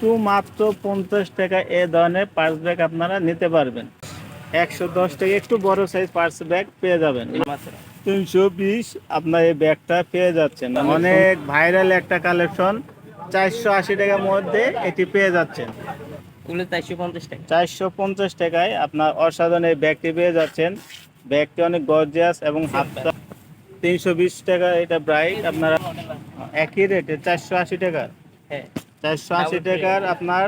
কিন্তু মাত্র পঞ্চাশ টাকা এ ধরনের পার্স ব্যাগ আপনারা নিতে পারবেন। একশো দশ টাকা একটু বড় সাইজ পার্স ব্যাগ পেয়ে যাবেন। তিনশো বিশ আপনার এই ব্যাগটা পেয়ে যাচ্ছেন। অনেক ভাইরাল একটা কালেকশন চারশো আশি টাকার মধ্যে এটি পেয়ে যাচ্ছেন। চারশো পঞ্চাশ টাকায় আপনার অসাধারণ এই ব্যাগটি পেয়ে যাচ্ছেন। ব্যাগটি অনেক গর্জিয়াস এবং হাতটা তিনশো বিশ টাকা এটা ব্রাইট আপনারা একই রেটে চারশো আশি টাকা। হ্যাঁ। চারশো আশি টাকার আপনার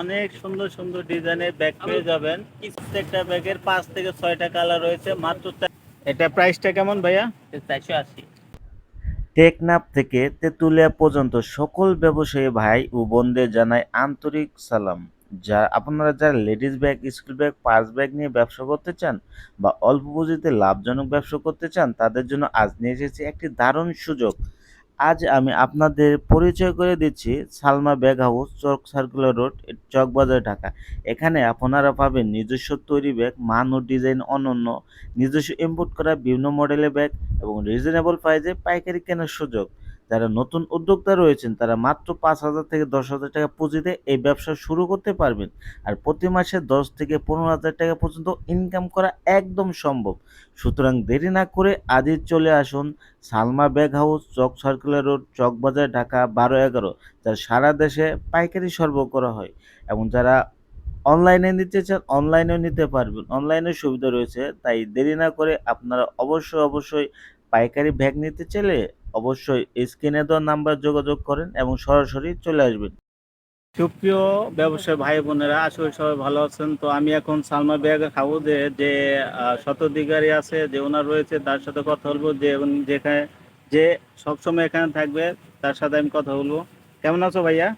অনেক সুন্দর সুন্দর ডিজাইনের ব্যাগ পেয়ে যাবেন। প্রত্যেকটা ব্যাগের পাঁচ থেকে ছয়টা কালার রয়েছে মাত্র এটা প্রাইসটা কেমন ভাইয়া? চারশো আশি। টেকনাফ থেকে তেঁতুলিয়া পর্যন্ত সকল ব্যবসায়ী ভাই ও বোনদের জানাই আন্তরিক সালাম। যা আপনারা যারা ladies bag school bag purse bag নিয়ে ব্যবসা করতে চান বা অল্প পুঁজিতে লাভজনক ব্যবসা করতে চান তাদের জন্য আজ নিয়ে এসেছি একটি দারুণ সুযোগ। আজ আমি আপনাদের পরিচয় করে দিচ্ছি Salma bag house, Chawk circular road, Chawkbazar, Dhaka. এখানে আপনারা পাবেন নিজস্ব তৈরি ব্যাগ, মান ও ডিজাইন অনন্য, নিজস্ব ইম্পোর্ট করা বিভিন্ন মডেলের ব্যাগ এবং রিজনেবল প্রাইসে পাইকারি কেনার সুযোগ। যারা নতুন উদ্যোক্তা রয়েছেন, তারা মাত্র পাঁচ হাজার থেকে দশ হাজার টাকা পুঁজিতে এই ব্যবসা শুরু করতে পারবেন। আর প্রতি মাসে দশ থেকে পনেরো হাজার টাকা পর্যন্ত ইনকাম করা একদম সম্ভব। সুতরাং দেরি না করে আজই চলে আসুন Salma bag house, Chawk circular road Chawkbazar Dhaka বারো এগারো যা সারা দেশে পাইকারি সরবরাহ করা হয়। এবং যারা অনলাইনে নিতে চান, অনলাইনেও নিতে পারবেন। অনলাইনের সুবিধা রয়েছে, তাই দেরি না করে আপনারা অবশ্যই অবশ্যই পাইকারি ব্যাগ নিতে চাইলে অবশ্যই স্ক্রিনে দেওয়া নাম্বার যোগাযোগ করেন এবং সরাসরি চলে আসবেন। সুপ্রিয় ব্যবসায়ী ভাই বোনেরা আসলে সবাই ভালো আছেন। তো আমি এখন সালমা ব্যাগ হাউসে যে শতাধিকারী আছে যে ওনার রয়েছে তার সাথে কথা বলব। যে যেখানে যে সবসময় এখানে থাকবে তার সাথে আমি কথা বলব। কেমন আছো ভাইয়া?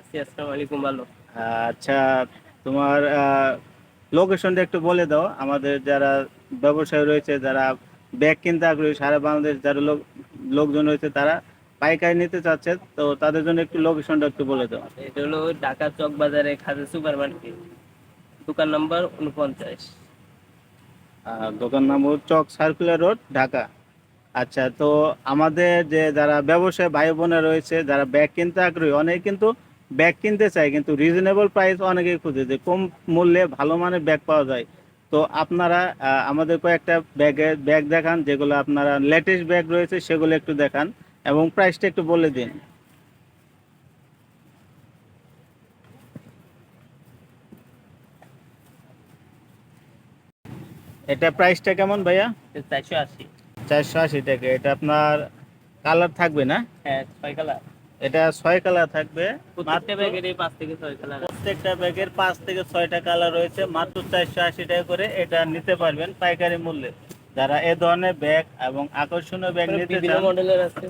আসসালামু আলাইকুম ভালো। আচ্ছা তোমার লোকেশনটা একটু বলে দাও। আমাদের যারা ব্যবসায়ী রয়েছে যারা ব্যাগ কিনতে আগ্রহী সারা বাংলাদেশ যারা লোক লোকজন রয়েছে তারা পাইকারি নিতে চাচ্ছে তো তাদের জন্য একটু লোকেশনটা একটু বলে দাও। এটা হলো ঢাকা চক বাজারে খাজা সুপার মার্কেট দোকান নাম্বার উনপঞ্চাশ। আহ, দোকান number Chawk circular road Dhaka. আচ্ছা তো আমাদের যে যারা ব্যবসায়ী ভাই বোনেরা রয়েছে যারা ব্যাগ কিনতে আগ্রহী অনেকে কিন্তু ব্যাগ কিনতে চায় কিন্তু রিজনেবল প্রাইস অনেকেই খুঁজে যে কম মূল্যে ভালো মানের ব্যাগ পাওয়া যায়। তো আপনারা আমাদের কয়েকটা ব্যাগের ব্যাগ দেখান যেগুলো আপনারা লেটেস্ট ব্যাগ রয়েছে সেগুলো একটু দেখান এবং প্রাইসটা একটু বলে দিন। এটা প্রাইসটা কেমন ভাইয়া? চারশো আশি। চারশো আশি টাকা। এটা আপনার কালার থাকবে না? হ্যাঁ ছয় কালার এটা ছয় কালার থাকবে। প্রত্যেকটা ব্যাগের পাঁচ থেকে ছয় কালার প্রত্যেকটা ব্যাগের পাঁচ থেকে ছয়টা কালার রয়েছে মাত্র চারশো আশি টাকা করে এটা নিতে পারবেন পাইকারি মূল্যে। যারা এ ধরনের ব্যাগ এবং আকর্ষণীয় ব্যাগ নিতে চান মডেলের আছে।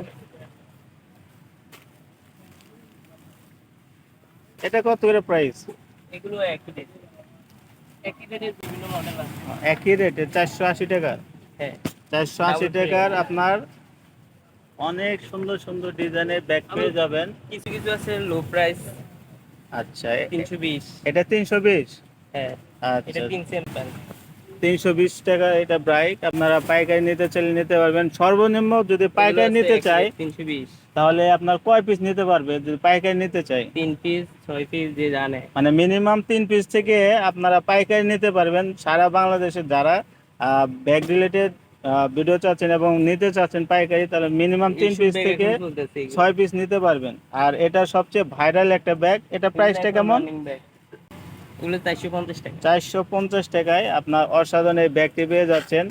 এটা কত করে প্রাইস এগুলো একই রেট একই রেটের বিভিন্ন মডেল আছে। একই রেটে চারশো আশি টাকা হ্যাঁ। চারশো আশি টাকার আপনার অনেক সুন্দর সুন্দর ডিজাইনের ব্যাগ পেয়ে যাবেন। কিছু কিছু আছে লো প্রাইস আচ্ছা তিনশো বিশ। এটা তিনশো বিশ? হ্যাঁ আচ্ছা। এটা তিন সেম্পল তিনশো বিশ টাকা এটা ব্রাইক আপনারা পাইকারি নিতে চাইলে নিতে পারবেন। সর্বনিম্ন যদি পাইকারি নিতে চাই তিনশো বিশ। তাহলে আপনার কয় পিস নিতে পারবে? যদি পাইকারি নিতে চাই তিন পিস ছয় পিস যে জানে। মানে মিনিমাম তিন পিস থেকে আপনারা পাইকারি নিতে পারবেন। সারা বাংলাদেশের যারা ব্যাগ রিলেটেড ভিডিও চাচ্ছেন এবং নিতে চাচ্ছেন পাইকারি তাহলে মিনিমাম তিন পিস থেকে ছয় পিস নিতে পারবেন। আর এটা সবচেয়ে ভাইরাল একটা ব্যাগ এটা প্রাইসটা কেমন? চারশো পঞ্চাশ টাকায় আপনার অসাধারণ এই ব্যাগটি পেয়ে যাচ্ছেন।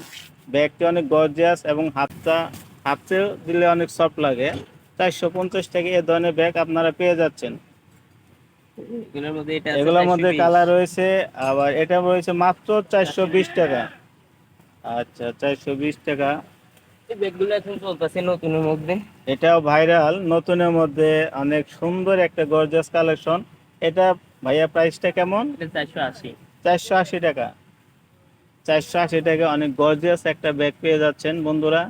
ব্যাগটি অনেক গর্জিয়াস এবং হাতটা হাতে দিলে অনেক সফট লাগে। চারশো পঞ্চাশ টাকা এ ধরনের ব্যাগ আপনারা পেয়ে যাচ্ছেন। এগুলোর মধ্যে এটা আছে এগুলোর মধ্যে 420 কালার রয়েছে আবার এটা রয়েছে মাত্র চারশো বিশ টাকা। আচ্ছা চারশো বিশ টাকা। এই ব্যাগগুলো এখন চলতেছে নতুনের মধ্যে। এটাও ভাইরাল নতুনের মধ্যে অনেক সুন্দর একটা গর্জিয়াস কালেকশন এটা ভাইয়া প্রাইসটা কেমন? চারশো আশি। চারশো আশি টাকা। চারশো আশি টাকা অনেক গর্জিয়াস একটা ব্যাগ পেয়ে যাচ্ছেন বন্ধুরা।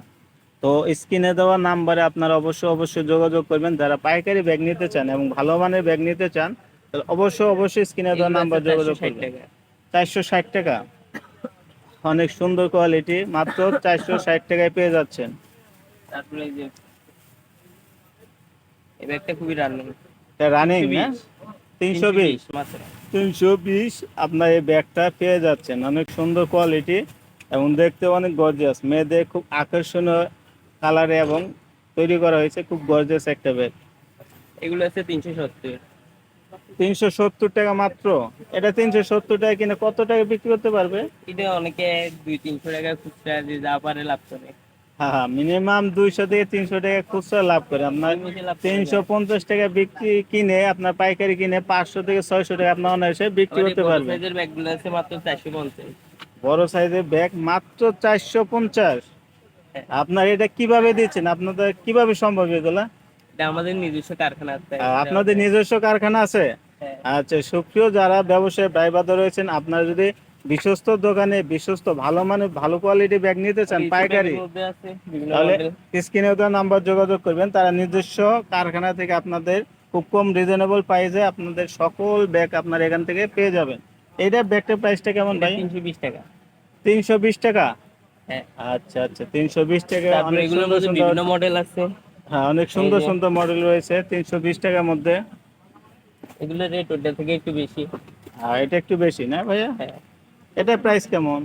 তো স্ক্রিনে দেওয়া নাম্বারে আপনারা অবশ্যই অবশ্যই যোগাযোগ করবেন। যারা পাইকারি ব্যাগ নিতে চান এবং ভালো মানের ব্যাগ নিতে চান তাহলে অবশ্যই অবশ্যই স্ক্রিনে দেওয়া নাম্বার যোগাযোগ করবেন। চারশো ষাট টাকা। অনেক সুন্দর কোয়ালিটি মাত্র চারশো ষাট টাকায় পেয়ে যাচ্ছেন। তারপরে এই যে এই ব্যাগটা খুবই রানিং রানিং তিনশো বিশ। তিনশো বিশ। আপনার এই ব্যাগটা পেয়ে যাচ্ছেন। অনেক সুন্দর কোয়ালিটি এবং দেখতে অনেক গর্জিয়াস মেয়েদের খুব আকর্ষণীয় কালারে এবং তৈরি করা হয়েছে। খুব গর্জিয়াস একটা ব্যাগ। এগুলো আছে তিনশো সত্তর। তিনশো সত্তর টাকা মাত্র? এটা তিনশো সত্তর টাকা কিনে কত টাকা বিক্রি করতে পারবে? এটা অনেকে দুই তিনশো টাকা খুচরা যে যা পারে লাভ করে। হ্যাঁ হ্যাঁ মিনিমাম দুইশো থেকে তিনশো টাকা খুচরা লাভ করে। আপনার তিনশো পঞ্চাশ টাকা বিক্রি কিনে আপনার পাইকারি কিনে পাঁচশো থেকে ছয়শো টাকা আপনার অনায়াসে বিক্রি করতে ব্যাগগুলো আছে মাত্র চারশো পঞ্চাশ। বড় সাইজের ব্যাগ মাত্র চারশো পঞ্চাশ। হ্যাঁ। আপনার এটা কীভাবে দিচ্ছেন? আপনাদের কীভাবে সম্ভব এগুলা? এটা আমাদের নিজস্ব কারখানা আছে। আপনাদের নিজস্ব কারখানা আছে? হ্যাঁ। আচ্ছা সুপ্রিয় যারা ব্যবসায় ব্যয়বাদা রয়েছেন আপনারা যদি বিশ্বস্ত দোকানে বিশ্বস্ত ভালো মানে ভালো কোয়ালিটি ব্যাগ নিতে চান পাইকারি তাহলে স্ক্রিনে দেওয়া নাম্বার যোগাযোগ করবেন। তারা নিজস্ব কারখানা থেকে আপনাদের খুব কম রিজনেবল প্রাইসে আপনাদের সকল ব্যাগ আপনার এখান থেকে পেয়ে যাবেন। এইটা ব্যাগটার প্রাইসটা কেমন এটা ভাই? তিনশো বিশ টাকা। তিনশো বিশ টাকা? হ্যাঁ। আচ্ছা আচ্ছা তিনশো বিশ টাকা বিভিন্ন মডেল আছে। হ্যাঁ অনেক সুন্দর সুন্দর মডেল রয়েছে তিনশো বিশ টাকার মধ্যে। এগুলোর রেট ওটা থেকে একটু বেশি। আর এটা একটু বেশি না ভাইয়া? হ্যাঁ। এটা প্রাইস কেমন?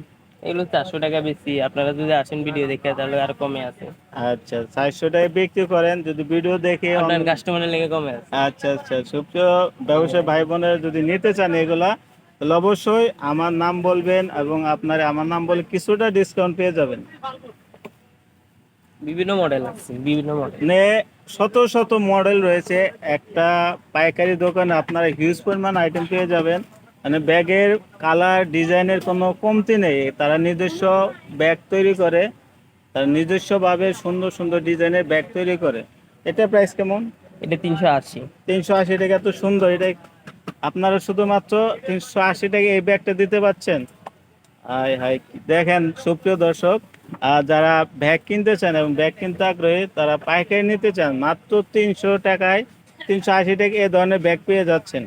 এগুলো চারশো টাকা বেশি আপনারা যদি আসেন ভিডিও দেখে তাহলে আর কমে আছে। আচ্ছা চারশো টাকা বিক্রি করেন যদি ভিডিও দেখে আপনার কাস্টমারের লেগে কমে আছে। আচ্ছা আচ্ছা সুপ্রিয় ব্যবসায়ী ভাই বোনেরা যদি নিতে চান এগুলা তাহলে অবশ্যই আমার নাম বলবেন এবং আপনার আমার নাম বলে কিছুটা ডিসকাউন্ট পেয়ে যাবেন। বিভিন্ন মডেল আছে বিভিন্ন মডেল মানে শত শত মডেল রয়েছে। একটা পাইকারি দোকানে আপনারা হিউজ পরিমাণ আইটেম পেয়ে যাবেন। মানে ব্যাগের কালার ডিজাইনের কোনো কমতি নেই। তারা নিজস্ব ব্যাগ তৈরি করে। তারা নিজস্বভাবে সুন্দর সুন্দর ডিজাইনের ব্যাগ তৈরি করে। এটা প্রাইস কেমন? এটা তিনশো আশি। তিনশো আশি টাকা এত সুন্দর। এটা আপনারা শুধুমাত্র তিনশো আশি টাকা এই ব্যাগটা দিতে পাচ্ছেন। হাই হাই দেখেন সুপ্রিয় দর্শক আর যারা ব্যাগ কিনতে চান এবং ব্যাগ কিনতে আগ্রহী তারা পাইকারি নিতে চান মাত্র তিনশো টাকায় তিনশো আশি টাকা এই ধরনের ব্যাগ পেয়ে যাচ্ছেন।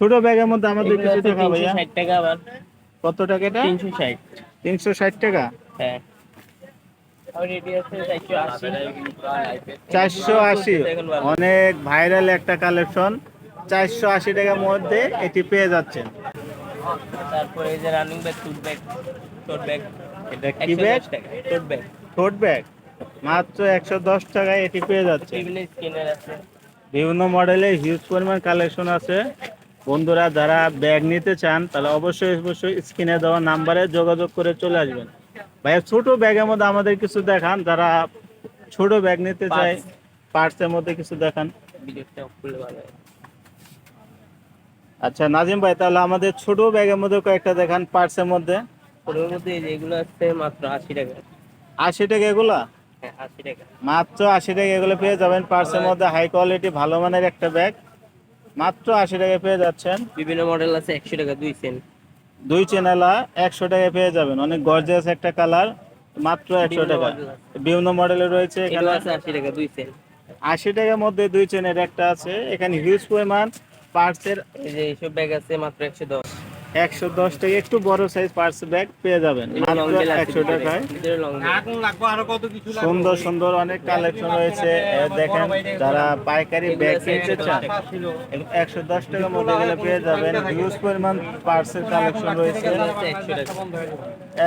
ছোট ব্যাগের মধ্যে আমাদের কিছু টাকা ভাইয়া। 360 টাকা আবার। কত টাকা এটা? তিনশো ষাট। তিনশো ষাট টাকা? হ্যাঁ। চারশো আশি। অনেক ভাইরাল একটা কালেকশন। চারশো আশি টাকার মধ্যে এটি পেয়ে যাচ্ছেন। তারপরে এই যে running bag tote bag tote bag এটা কি bag tote bag tote bag মাত্র একশো দশ টাকায় এটি পেয়ে যাচ্ছে। বিভিন্ন মডেলের হিউজ পরিমাণ কালেকশন আছে। বন্ধুরা যারা ব্যাগ নিতে চান তাহলে অবশ্যই অবশ্যই স্ক্রিনে দেওয়া নাম্বারে যোগাযোগ করে চলে আসবেন। ভাইয়া ছোট ব্যাগের মধ্যে আমাদের কিছু দেখান। যারা ছোট ব্যাগ নিতে চায় পার্টসের মধ্যে কিছু দেখান। আচ্ছা নাজিম ভাই তাহলে আমাদের ছোট ব্যাগের মধ্যে কয়েকটা দেখান পার্টসের মধ্যে। ওর মধ্যে এগুলো আছে মাত্র আশি টাকা। আশি টাকা এগুলা? হ্যাঁ মাত্র আশি টাকা এগুলো পেয়ে যাবেন। পার্সের মধ্যে হাই কোয়ালিটি ভালো মানের একটা ব্যাগ মাত্র আশি টাকা পেয়ে যাচ্ছেন। বিভিন্ন মডেল আছে একশো টাকা দুই সেন্ট দুই চ্যানেলা একশো টাকা পেয়ে যাবেন। অনেক গর্জিয়াস একটা কালার মাত্র একশো টাকা। বিভিন্ন মডেলের রয়েছে এখানে। আছে আশি টাকা দুই সেন্ট আশি টাকার মধ্যে দুই চেনের একটা আছে। এখানে হিউজ পরিমাণ পার্টসের এই যে এইসব ব্যাগ আছে মাত্র একশো দশ। একশো দশ টাকা একটু বড় সাইজ পার্টস ব্যাগ পেয়ে যাবেন। একশো টাকায়। সুন্দর সুন্দর অনেক কালেকশন রয়েছে। দেখেন যারা পাইকারি ব্যাগ কিনতে চান একশো দশ টাকার মধ্যে গেলে পেয়ে যাবেন। হিউজ পরিমাণ পার্সেল কালেকশন রয়েছে।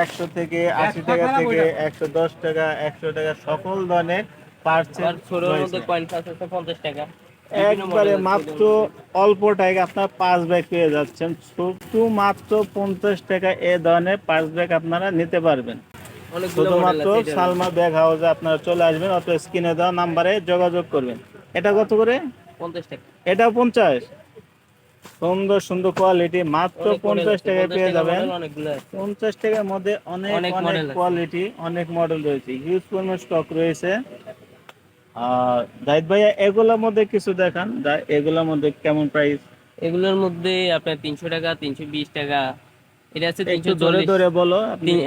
একশো থেকে আশি টাকা থেকে একশো দশ টাকা একশো টাকা সকল ধরনের পার্সেল আর ছোটোর মধ্যে পঞ্চাশ টাকা। একবারে মাত্র অল্প টাকা আপনার পাঁচ ব্যাগ পেয়ে যাচ্ছেন। শুধু মাত্র পঞ্চাশ টাকা এ ধরনের পাঁচ ব্যাগ আপনারা নিতে পারবেন। শুধুমাত্র সালমা ব্যাগ হাউসে আপনারা চলে আসবেন অথবা স্ক্রিনে দেওয়া নাম্বারে যোগাযোগ করবেন। এটা কত করে? পঞ্চাশ টাকা। এটা পঞ্চাশ। সুন্দর সুন্দর কোয়ালিটি মাত্র পঞ্চাশ টাকায় পেয়ে যাবেন। পঞ্চাশ টাকার মধ্যে অনেক অনেক। কোয়ালিটি অনেক মডেল রয়েছে। হিউজ পরিমাণ স্টক রয়েছে। আর জাহিদ ভাইয়া এগুলোর মধ্যে কিছু দেখান। এগুলোর মধ্যে কেমন প্রাইস এগুলোর মধ্যে আপনার তিনশো টাকা তিনশো বিশ টাকা। এটা আছে তিনশো ধরে ধরে বলো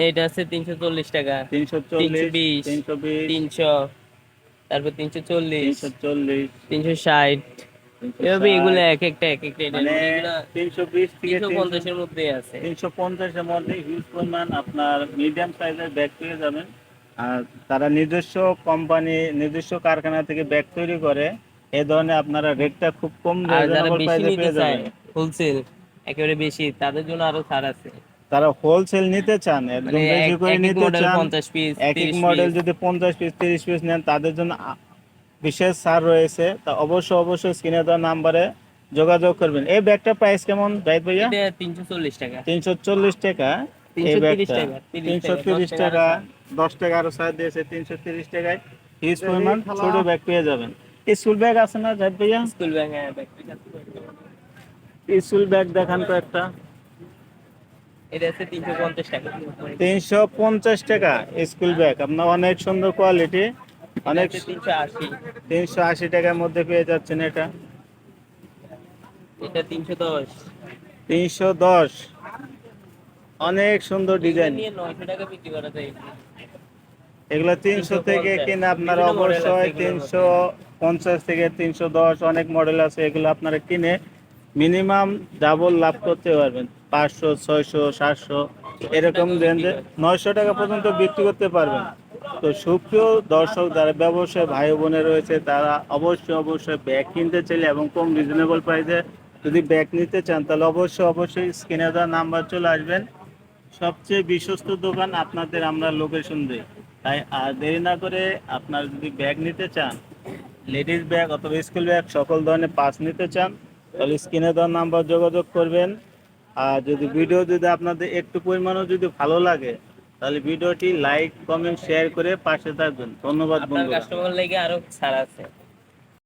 এটা আছে তিনশো চল্লিশ টাকা। তিনশো 320, তিনশো বিশ তিনশো তারপর তিনশো চল্লিশ তিনশো চল্লিশ। তিনশো ষাট। এভাবে এগুলো এক একটা এক একটা মানে তিনশো বিশ থেকে তিনশো পঞ্চাশের মধ্যে আছে। তিনশো পঞ্চাশের মধ্যে হিউজ পরিমাণ আপনার মিডিয়াম সাইজের ব্যাগ পেয়ে যাবেন। আর তারা নিজস্ব কোম্পানি নিজস্ব কারখানা থেকে ব্যাগ তৈরি করে এই ধরনের আপনারা রেটটা খুব কম হোলসেল একেবারে বেশি তাদের জন্য আরও ছাড় আছে। তারা হোলসেল নিতে চান একদম মানে বেশি করে নিতে চান এক এক মডেল যদি পঞ্চাশ পিস তিরিশ পিস নেন তাদের জন্য বিশেষ ছাড় রয়েছে। তা অবশ্যই অবশ্যই স্ক্রিনে দেওয়া নাম্বারে যোগাযোগ করবেন। এই ব্যাগটার প্রাইস কেমন জাহিদ ভাইয়া? তিনশো চল্লিশ টাকা। তিনশো চল্লিশ টাকা। এই 330 টাকা, 30 তিনশো তিরিশ 10 টাকা দশ টাকা আরও ছাড় দিয়েছে তিনশো তিরিশ টাকায়। হিউজ পরিমাণ ছোট ব্যাগ পেয়ে যাবেন। স্কুল ব্যাগ আছে না জাহিদ ভাইয়া? স্কুল ব্যাগ স্কুল ব্যাগ দেখান তো একটা তিনশো পঞ্চাশ টাকা। স্কুল ব্যাগ আপনার অনেক সুন্দর কোয়ালিটি অনেক তিনশো আশি টাকার মধ্যে পেয়ে যাচ্ছেন এটা। এটা তিনশো দশ। তিনশো দশ। অনেক সুন্দর ডিজাইন। এগুলো তিনশো থেকে কিনে আপনারা অবশ্যই তিনশো পঞ্চাশ থেকে তিনশো দশ অনেক মডেল আছে এগুলো আপনারা কিনে মিনিমাম ডাবল লাভ করতে পারবেন পাঁচশো ছয়শো সাতশো এরকম রেঞ্জে নয়শো টাকা পর্যন্ত বিক্রি করতে পারবেন। তো সুপ্রিয় দর্শক যারা ব্যবসায় ভাই বোনে রয়েছে তারা অবশ্যই অবশ্যই ব্যাগ কিনতে চাইলে এবং কম রিজনেবল প্রাইসে যদি ব্যাগ নিতে চান তাহলে অবশ্যই অবশ্যই স্ক্রিনে দেওয়া নাম্বার চলে আসবেন। সবচেয়ে বিশ্বস্ত দোকান আপনাদের আমরা লোকেশন দিই। তাই আর দেরি না করে আপনার যদি ব্যাগ নিতে চান লেডিস ব্যাগ অথবা স্কুল ব্যাগ সকল ধরনের পাস নিতে চান তাহলে স্ক্রিনে দেওয়া নাম্বার যোগাযোগ করবেন। আর যদি ভিডিও যদি আপনাদের একটু পরিমাণও যদি ভালো লাগে তাহলে ভিডিওটি লাইক কমেন্ট শেয়ার করে পাশে থাকবেন। ধন্যবাদ বন্ধুরা। কাস্টমার লেগে আরও ছাড় আছে।